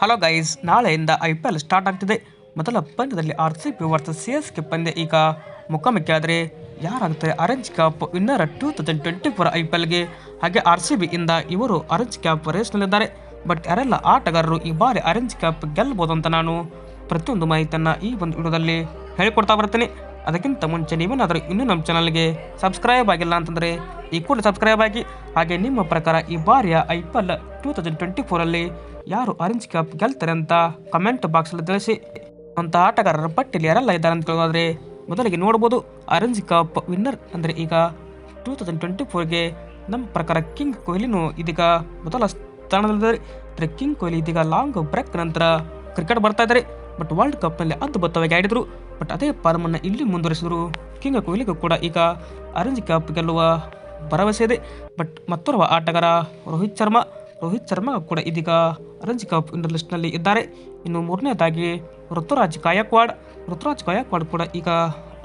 Hello guys ನಾಳೆಯಿಂದ I P L start ಆಗ್ತಿದೆ. ಮೊದಲ ಪಂದ್ಯದಲ್ಲಿ R C P versus C S K ಪಂದ್ಯ ಈಗ. ಮುಖಾಮುಖಿ ಆದರೆ ಯಾರಾಗ್ತಾರೆ orange cap winner two thousand twenty four I P ಎಲ್ಗೆ ಹಾಗೆ ಆರ್ ಸಿ ಬಿಯಿಂದ ಇವರು ಆರೆಂಜ್ ಕ್ಯಾಪ್ ರೇಸ್ನಲ್ಲಿದ್ದಾರೆ ಬಟ್ ಯಾರೆಲ್ಲ ಆಟಗಾರರು ಈ ಬಾರಿ ಆರೆಂಜ್ ಕ್ಯಾಪ್ ಗೆಲ್ಲಬಹುದು ಅಂತ ನಾನು ಪ್ರತಿಯೊಂದು ಮಾಹಿತಿಯನ್ನು ಈ ಒಂದು ವಿಡಿಯೋದಲ್ಲಿ ಹೇಳಿಕೊಡ್ತಾ ಬರ್ತೀನಿ. ಅದಕ್ಕಿಂತ ಮುಂಚೆ ನೀವೇನಾದರೂ ಇನ್ನೂ ನಮ್ಮ ಚಾನಲ್ಗೆ ಸಬ್ಸ್ಕ್ರೈಬ್ ಆಗಿಲ್ಲ ಅಂತಂದರೆ ಈ ಕೂಡ ಸಬ್ಸ್ಕ್ರೈಬ್ ಆಗಿ. ಹಾಗೆ ನಿಮ್ಮ ಪ್ರಕಾರ ಈ ಬಾರಿಯ I P L two thousand twenty ಫೋರಲ್ಲಿ ಯಾರು ಆರೆಂಜ್ ಕ್ಯಾಪ್ ಗೆಲ್ತಾರೆ ಅಂತ ಕಮೆಂಟ್ ಬಾಕ್ಸಲ್ಲಿ ತಿಳಿಸಿ. ಅಂತ ಆಟಗಾರರ ಪಟ್ಟಿಯಲ್ಲಿ ಯಾರೆಲ್ಲ ಇದ್ದಾರೆ ಅಂತ ಕೇಳೋದಾದ್ರೆ ಮೊದಲಿಗೆ ನೋಡ್ಬೋದು ಆರೆಂಜ್ ಕಪ್ ವಿನ್ನರ್ ಅಂದರೆ ಈಗ ಟೂ ತೌಸಂಡ್ ಟ್ವೆಂಟಿ ಫೋರ್ಗೆ ನಮ್ಮ ಪ್ರಕಾರ ಕಿಂಗ್ ಕೊಹ್ಲಿನೂ ಇದೀಗ ಮೊದಲ ಸ್ಥಾನದಲ್ಲಿದ್ದಾರೆ. ಅಂದರೆ ಕಿಂಗ್ ಕೊಹ್ಲಿ ಇದೀಗ ಲಾಂಗ್ ಬ್ರೇಕ್ ನಂತರ ಕ್ರಿಕೆಟ್ ಬರ್ತಾ ಇದ್ದಾರೆ. ಬಟ್ ವರ್ಲ್ಡ್ ಕಪ್ನಲ್ಲಿ ಅದ್ಭುತವಾಗಿ ಆಡಿದರು. ಬಟ್ ಅದೇ ಪಾರ್ಮನ್ನು ಇಲ್ಲಿ ಮುಂದುವರಿಸಿದ್ರು. ಕಿಂಗ್ ಕೊಹ್ಲಿಗೂ ಕೂಡ ಈಗ ಆರೆಂಜ್ ಕಪ್ ಗೆಲ್ಲುವ ಭರವಸೆ ಇದೆ. ಬಟ್ ಮತ್ತೋರ್ವ ಆಟಗಾರ ರೋಹಿತ್ ಶರ್ಮಾ ರೋಹಿತ್ ಶರ್ಮಾ ಕೂಡ ಇದೀಗ ರಂಜಿ ಕಪ್ ವಿನ್ನರ್ ಲಿಸ್ಟ್ನಲ್ಲಿ ಇದ್ದಾರೆ. ಇನ್ನು ಮೂರನೇದಾಗಿ ಋತುರಾಜ್ ಗಾಯಕ್ವಾಡ್. ಋತುರಾಜ್ ಗಾಯಕ್ವಾಡ್ ಕೂಡ ಈಗ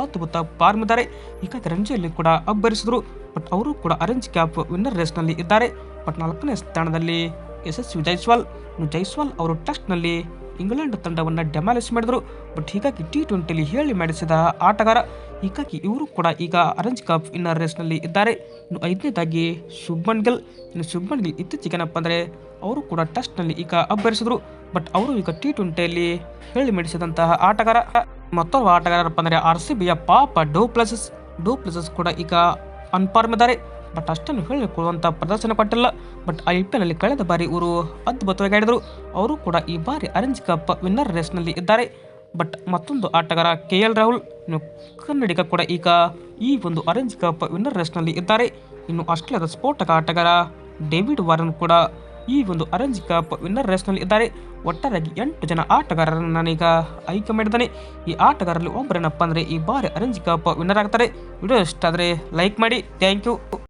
ಅದ್ಭುತ ಫಾರ್ಮ್ ಇದ್ದಾರೆ. ಹೀಗಾಗಿ ರಂಜಿಯಲ್ಲಿ ಕೂಡ ಅಬ್ಬರಿಸಿದ್ರು. ಬಟ್ ಅವರು ಕೂಡ ಅರೆಂಜ್ ಕ್ಯಾಪ್ ವಿನ್ನರ್ ರೇಸ್ನಲ್ಲಿ ಇದ್ದಾರೆ. ಬಟ್ ನಾಲ್ಕನೇ ಸ್ಥಾನದಲ್ಲಿ ಯಶಸ್ವಿ ಜೈಸ್ವಾಲ್. ಇನ್ನು ಜೈಸ್ವಾಲ್ ಅವರು ಟೆಸ್ಟ್ನಲ್ಲಿ ಇಂಗ್ಲೆಂಡ್ ತಂಡವನ್ನು ಡೆಮಾಲಿಸ್ ಮಾಡಿದರು. ಬಟ್ ಹೀಗಾಗಿ ಟಿ ಟ್ವೆಂಟಿಯಲ್ಲಿ ಹೇಳಿ ಮಾಡಿಸಿದ ಆಟಗಾರ. ಹೀಗಾಗಿ ಇವರು ಕೂಡ ಈಗ ಅರೆಂಜ್ ಕಪ್ ವಿನ್ನರ್ ರೇಸ್ನಲ್ಲಿ ಇದ್ದಾರೆ. ಇನ್ನು ಐದನೇದಾಗಿ ಶುಭ್ಮನ್ ಗಿಲ್. ಇನ್ನು ಶುಭ್ಮನ್ ಗಿಲ್ ಇತ್ತೀಚೆಗೇನಪ್ಪ ಅಂದರೆ ಅವರು ಕೂಡ ಟೆಸ್ಟ್ನಲ್ಲಿ ಈಗ ಅಬ್ಬರಿಸಿದ್ರು. ಬಟ್ ಅವರು ಈಗ ಟಿ ಟ್ವೆಂಟಿಯಲ್ಲಿ ಹೇಳಿ ಮೆಡಿಸಿದಂತಹ ಆಟಗಾರ. ಮತ್ತೊಬ್ಬ ಆಟಗಾರಪ್ಪ ಅಂದರೆ ಆರ್ ಸಿ ಬಿಯ ಪಾಪ ಡೋ ಪ್ಲಸಸ್ ಡೋ ಪ್ಲಸಸ್ ಕೂಡ ಈಗ ಅನ್ಫಾರ್ಮ್ ಇದ್ದಾರೆ. ಬಟ್ ಅಷ್ಟನ್ನು ಹೇಳಿಕೊಳ್ಳುವಂಥ ಪ್ರದರ್ಶನ ಕೊಟ್ಟಿಲ್ಲ. ಬಟ್ ಐ ಪಿ ಎಲ್ನಲ್ಲಿ ಕಳೆದ ಬಾರಿ ಇವರು ಅದ್ಭುತವಾಗಿ ಆಡಿದರು. ಅವರು ಕೂಡ ಈ ಬಾರಿ ಅರೆಂಜ್ ಕಪ್ ವಿನ್ನರ್ ರೇಸ್ನಲ್ಲಿ ಇದ್ದಾರೆ. ಬಟ್ ಮತ್ತೊಂದು ಆಟಗಾರ ಕೆ ಎಲ್ ರಾಹುಲ್ ಇನ್ನು ಕನ್ನಡಿಗ ಕೂಡ ಈಗ ಈ ಒಂದು ಆರೆಂಜ್ ಕಪ್ ವಿನ್ನರ್ ರೇಸ್ನಲ್ಲಿ ಇದ್ದಾರೆ. ಇನ್ನು ಆಸ್ಟ್ರೇಲಿಯಾದ ಸ್ಫೋಟಕ ಆಟಗಾರ ಡೇವಿಡ್ ವಾರನ್ ಕೂಡ ಈ ಒಂದು ಆರೆಂಜ್ ಕಪ್ ವಿನ್ನರ್ ರೇಸ್ನಲ್ಲಿ ಇದ್ದಾರೆ. ಒಟ್ಟಾರೆಯಾಗಿ ಎಂಟು ಜನ ಆಟಗಾರರನ್ನು ನಾನೀಗ ಆಯ್ಕೆ ಮಾಡಿದ್ದೇನೆ. ಈ ಆಟಗಾರರಲ್ಲಿ ಒಬ್ಬರೇನಪ್ಪ ಅಂದರೆ ಈ ಬಾರಿ ಆರೆಂಜ್ ಕಪ್ ವಿನ್ನರ್ ಆಗ್ತಾರೆ. ವಿಡಿಯೋ ಇಷ್ಟ ಆದರೆ ಲೈಕ್ ಮಾಡಿ. Thank you